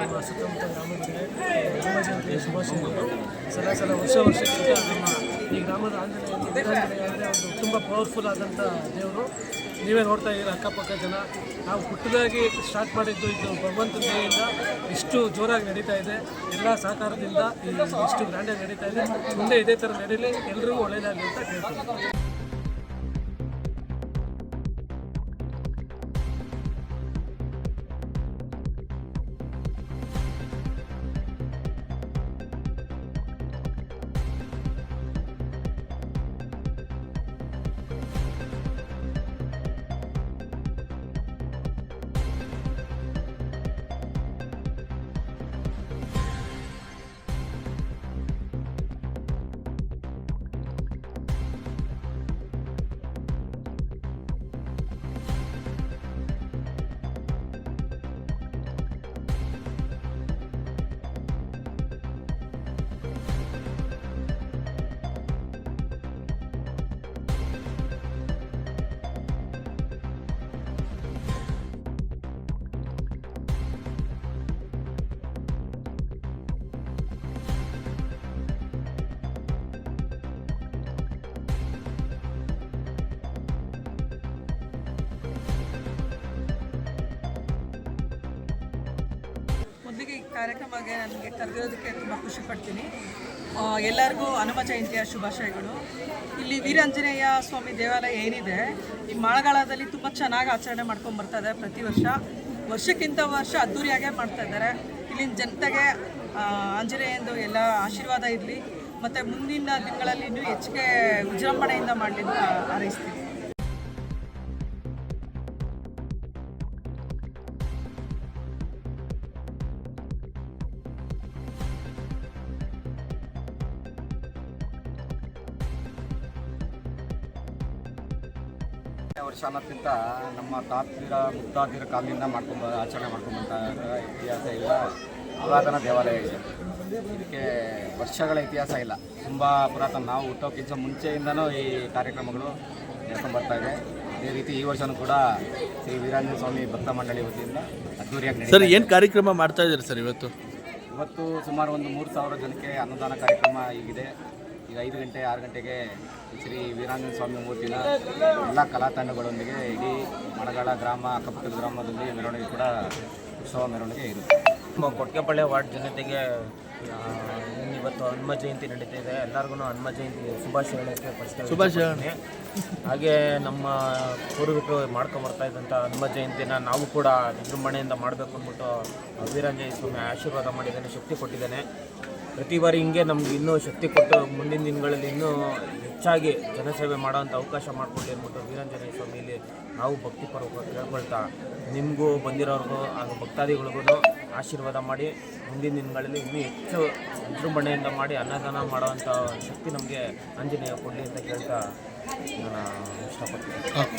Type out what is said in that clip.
ನಮ್ಮ ಸುತ್ತಮುತ್ತ ಗ್ರಾಮಗಳಿಗೆ ಶುಭಾಶಯಗಳು ಸಲ ಸಲ ವರ್ಷ ವರ್ಷಕ್ಕಿಂತ ನಮ್ಮ ಈ ಗ್ರಾಮದ ಆಂಜನೇಯ ಒಂದು ತುಂಬ ಪವರ್ಫುಲ್ ಆದಂಥ ದೇವರು. ನೀವೇ ನೋಡ್ತಾ ಇದ್ದೀರ, ಅಕ್ಕಪಕ್ಕ ಜನ. ನಾವು ಹುಟ್ಟದಾಗಿ ಸ್ಟಾರ್ಟ್ ಮಾಡಿದ್ದು ಇದು ಭಗವಂತನ ದಯೆಯಿಂದ ಇಷ್ಟು ಜೋರಾಗಿ ನಡೀತಾ ಇದೆ. ಎಲ್ಲ ಸಹಕಾರದಿಂದ ಇಷ್ಟು ಗ್ರ್ಯಾಂಡಾಗಿ ನಡೀತಾ ಇದೆ. ಮುಂದೆ ಇದೇ ಥರ ನಡೀಲಿ. ಎಲ್ರಿಗೂ ಒಳ್ಳೆಯದಾಗಲಿ ಅಂತ ಕೇಳ್ತೀನಿ ಮೊದಲಿಗೆ ಈ ಕಾರ್ಯಕ್ರಮಕ್ಕೆ ನನಗೆ ಕರೆದಿರೋದಕ್ಕೆ ತುಂಬ ಖುಷಿ ಪಡ್ತೀನಿ. ಎಲ್ಲರಿಗೂ ಹನುಮ ಜಯಂತಿಯ ಶುಭಾಶಯಗಳು. ಇಲ್ಲಿ ವೀರಾಂಜನೇಯ ಸ್ವಾಮಿ ದೇವಾಲಯ ಏನಿದೆ, ಈ ಮಳೆಗಾಲದಲ್ಲಿ ತುಂಬ ಚೆನ್ನಾಗಿ ಆಚರಣೆ ಮಾಡ್ಕೊಂಡು ಬರ್ತಾ ಇದ್ದಾರೆ ಪ್ರತಿ ವರ್ಷ. ವರ್ಷಕ್ಕಿಂತ ವರ್ಷ ಅದ್ದೂರಿಯಾಗೇ ಮಾಡ್ತಾ ಇದ್ದಾರೆ. ಇಲ್ಲಿನ ಜನತೆಗೆ ಆಂಜನೇಯಂದು ಎಲ್ಲ ಆಶೀರ್ವಾದ ಇರಲಿ. ಮತ್ತು ಮುಂದಿನ ದಿನಗಳಲ್ಲಿ ಇನ್ನೂ ಹೆಚ್ಚಿಗೆ ವಿಜೃಂಭಣೆಯಿಂದ ಮಾಡಲಿ ಅಂತ ಹಾರೈಸ್ತೀನಿ. ವರ್ಷ ಅನ್ನೋದಕ್ಕಿಂತ ನಮ್ಮ ತಾತ್ವಿರ ಮುತ್ತಾತಿರ ಕಾಲದಿಂದ ಮಾಡ್ಕೊಂಡು ಆಚರಣೆ ಮಾಡ್ಕೊಂಬಂತ ಇತಿಹಾಸ ಇಲ್ಲ. ಪುರಾತನ ದೇವಾಲಯ ಇದೆ. ಇದಕ್ಕೆ ವರ್ಷಗಳ ಇತಿಹಾಸ ಇಲ್ಲ. ತುಂಬ ಪುರಾತನ. ನಾವು ಹುಟ್ಟೋಕ್ಕಿಂತ ಮುಂಚೆಯಿಂದನೂ ಈ ಕಾರ್ಯಕ್ರಮಗಳು ನಡ್ಕೊಂಡು ಬರ್ತಾ ಇದೆ. ಅದೇ ರೀತಿ ಈ ವರ್ಷನೂ ಕೂಡ ಶ್ರೀ ವೀರಾಂಜನ ಸ್ವಾಮಿ ಭಕ್ತ ಮಂಡಳಿ ವತಿಯಿಂದ ಅದ್ದೂರಿಯಾಗಿ ಸರ್ ಏನು ಕಾರ್ಯಕ್ರಮ ಮಾಡ್ತಾ ಇದ್ದೀರಿ ಸರ್ ಇವತ್ತು? ಇವತ್ತು ಸುಮಾರು ಒಂದು ಮೂರು ಸಾವಿರ ಜನಕ್ಕೆ ಅನ್ನದಾನ ಕಾರ್ಯಕ್ರಮ ಈಗಿದೆ. ಈಗ ಐದು ಗಂಟೆ ಆರು ಗಂಟೆಗೆ ಶ್ರೀ ವೀರಾನಂದ ಸ್ವಾಮಿ ಮೂರ್ತಿನ ಎಲ್ಲ ಕಲಾ ತಂಡಗಳೊಂದಿಗೆ ಇಡೀ ಮಣಗಾಳ ಗ್ರಾಮ ಅಕ್ಕಪಕ್ಕದ ಗ್ರಾಮದಲ್ಲಿ ಮೆರವಣಿಗೆ ಕೂಡ ಉತ್ಸವ ಮೆರವಣಿಗೆ ಇರುತ್ತೆ. ನಮ್ಮ ಕೊಟ್ಗೆಪಾಳ್ಯ ವಾರ್ಡ್ ಜನತೆಗೆ ಇವತ್ತು ಹನುಮ ಜಯಂತಿ ನಡೀತಾ ಇದೆ. ಎಲ್ಲರಿಗೂ ಹನುಮ ಜಯಂತಿ ಶುಭಾಶಯ ಹೇಳೋಕ್ಕೆ ಫಸ್ಟ್ ಶುಭಾಶಯ. ಹಾಗೆ ನಮ್ಮ ಪೂರ್ವಿಕರು ಮಾಡ್ಕೊಂಡು ಬರ್ತಾ ಇದ್ದಂಥ ಹನುಮ ಜಯಂತಿನ ನಾವು ಕೂಡ ವಿಜೃಂಭಣೆಯಿಂದ ಮಾಡಬೇಕು ಅಂದ್ಬಿಟ್ಟು ವೀರಾಂಜನೇಯ ಸ್ವಾಮಿ ಆಶೀರ್ವಾದ ಮಾಡಿದ್ದಾನೆ ಶಕ್ತಿ ಕೊಟ್ಟಿದ್ದಾನೆ. ಪ್ರತಿ ಬಾರಿ ಹಿಂಗೆ ನಮ್ಗೆ ಇನ್ನೂ ಶಕ್ತಿ ಕೊಟ್ಟು ಮುಂದಿನ ದಿನಗಳಲ್ಲಿ ಇನ್ನೂ ಹೆಚ್ಚಾಗಿ ಜನಸೇವೆ ಮಾಡೋವಂಥ ಅವಕಾಶ ಮಾಡಿಕೊಡಿ ಅಂದ್ಬಿಟ್ಟು ವೀರಾಂಜನೇಯ ಸ್ವಾಮಿಯಲ್ಲಿ ನಾವು ಭಕ್ತಿ ಪರ್ವ ಕೇಳ್ಕೊಳ್ತಾ ನಿಮಗೂ ಬಂದಿರೋರ್ಗೂ ಹಾಗೂ ಭಕ್ತಾದಿಗಳಿಗೂ ಆಶೀರ್ವಾದ ಮಾಡಿ ಮುಂದಿನ ದಿನಗಳಲ್ಲಿ ಇನ್ನೂ ಹೆಚ್ಚು ವಿಜೃಂಭಣೆಯಿಂದ ಮಾಡಿ ಅನ್ನದಾನ ಮಾಡೋವಂಥ ಶಕ್ತಿ ನಮಗೆ ಆಂಜನೇಯ ಕೊಡಲಿ ಅಂತ ಕೇಳ್ತಾ ನಾನು ಇಷ್ಟಪಡ್ತೀನಿ.